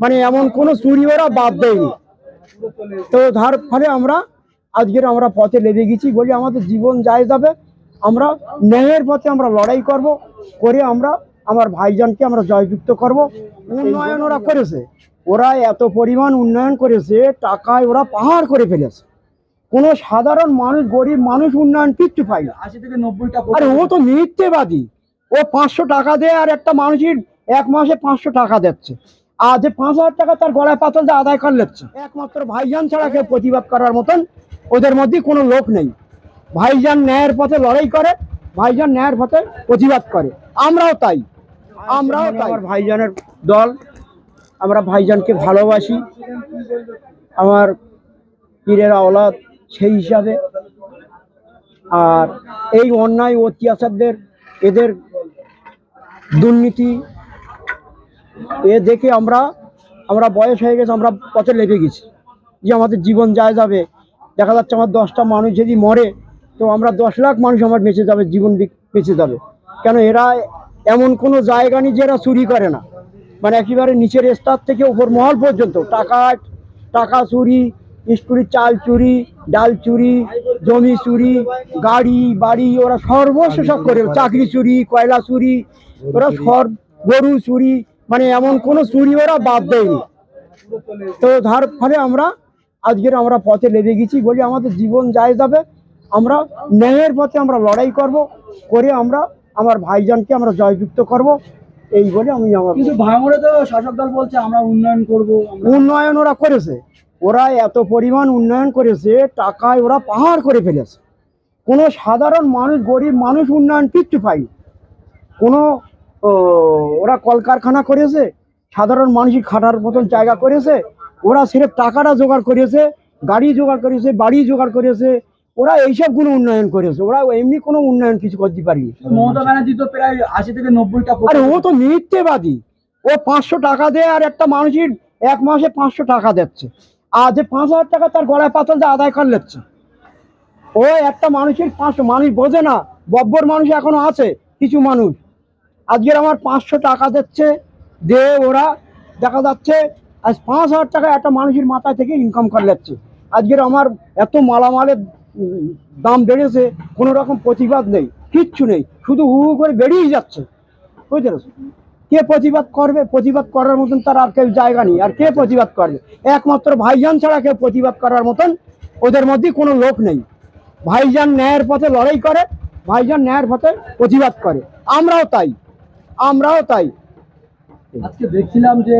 মানে এমন কোনো চুরি ওরা বাদ দেয়নি। তো তার ফলে আমরা আজকের আমরা পথে লেগে গেছি বলি আমাদের জীবন যায় যাবে। আমরা ন্যায়ের পথে আমরা লড়াই করব করে আমরা আমার ভাইজানকে আমরা জয়যুক্ত করব। উন্নয়ন ওরা করেছে। ওরা এত পরিমাণ উন্নয়ন করেছে টাকায় ওরা পাহাড় করে ফেলেছে। কোনো সাধারণ মানুষ গরিব মানুষ উন্নয়ন কিচ্ছু পায় না। আরে ও তো মিথ্যেবাদী। ও পাঁচশো টাকা দেয় আর একটা মানুষের এক মাসে পাঁচশো টাকা দিচ্ছে। আর যে পাঁচ হাজার টাকা তার গলায় পাতল দিয়ে আদায় করে নিচ্ছে একমাত্র ভাইজান ছাড়া কেউ প্রতিবাদ করার মতন ওদের মধ্যে কোনো লোক নেই। ভাইজান ন্যায়ের পথে লড়াই করে, ভাইজান ন্যায়ের পথে প্রতিবাদ করে। আমরাও তাই। আমরাও আমার ভাইজানের দল, আমরা ভাইজানকে ভালোবাসি। আমার পীরের আওলাদ সেই হিসাবে। আর এই অন্যায় অত্যাচারদের, এদের দুর্নীতি এ দেখে আমরা আমরা বয়স হয়ে গেছে, আমরা পথে লেগে গেছি। যে আমাদের জীবন যায় যাবে, দেখা যাচ্ছে আমার দশটা মানুষ যদি মরে, তো আমরা দশ লাখ মানুষ আমার বেঁচে যাবে, জীবন বেঁচে যাবে। কেন এরা এমন কোনো জায়গা নেই যে এরা চুরি করে না। মানে একেবারে নিচের স্তর থেকে উপর মহল পর্যন্ত, টাকা টাকা চুরি স্কুলের চাল চুরি, ডাল চুরি, জমি চুরি, গাড়ি, বাড়ি, ওরা সর্বস্ব সব করে। চাকরি চুরি, কয়লা চুরি, ওরা সর, গরু চুরি মানে এমন কোনো চুরি ওরা বাদ দেয়নি। তো তার ফলে আমরা আজকের আমরা পথে লেগে গেছি বলি আমাদের জীবন যায় যাবে। আমরা ন্যায়ের পথে আমরা লড়াই করব করে আমরা আমার ভাইজানকে আমরা জয়যুক্ত করব। এই বলে আমি আমার কিন্তু ভাঙড়ে তো শাসক দল বলছে আমরা উন্নয়ন করব উন্নয়ন ওরা করেছে। ওরা এত পরিমাণ উন্নয়ন করেছে টাকায় ওরা পাহাড় করে ফেলেছে। কোনো সাধারণ মানুষ গরিব মানুষ উন্নয়ন কিচ্ছু পায়নি কোনো ও, ওরা কলকারখানা করেছে সাধারণ মানুষই খাটার মতন জায়গা করেছে ওরা সিরেফ টাকাটা জোগাড় করেছে গাড়ি জোগাড় করেছে বাড়ি জোগাড় করেছে ওরা এইসবগুলো উন্নয়ন করেছে ওরা এমনি কোনো উন্নয়ন কিছু করতে পারেনি। মমতা ব্যানার্জি তো প্রায় আশি থেকে নব্বইটা আরে ও তো মিথ্যেবাদী ও পাঁচশো টাকা দেয় আর একটা মানুষের এক মাসে পাঁচশো টাকা দিচ্ছে আর যে পাঁচ হাজার টাকা তার গলায় পাতল দিয়ে আদায় করে নিচ্ছে ও একটা মানুষের পাঁচশো মানুষ বোঝে না বব্বর মানুষ এখনও আছে কিছু মানুষ। আজকের আমার পাঁচশো টাকা দিচ্ছে দে ওরা দেখা যাচ্ছে আজ পাঁচ হাজার টাকা একটা মানুষের মাথা থেকে ইনকাম করে যাচ্ছে আজকের আমার এত মালামালের দাম বেড়েছে, কোনো রকম প্রতিবাদ নেই, কিচ্ছু নেই, শুধু হু হু করে বেরিয়ে যাচ্ছে। বুঝতে পেরেছ? কে প্রতিবাদ করবে? প্রতিবাদ করার মতন তার আর কেউ জায়গা নেই। আর কে প্রতিবাদ করবে? একমাত্র ভাইজান ছাড়া কেউ প্রতিবাদ করার মতন ওদের মধ্যে কোনো লোক নেই। ভাইজান ন্যায়ের পথে লড়াই করে, ভাইজান ন্যায়ের পথে প্রতিবাদ করে। আমরাও তাই। আমরাও তাই। আজকে দেখছিলাম যে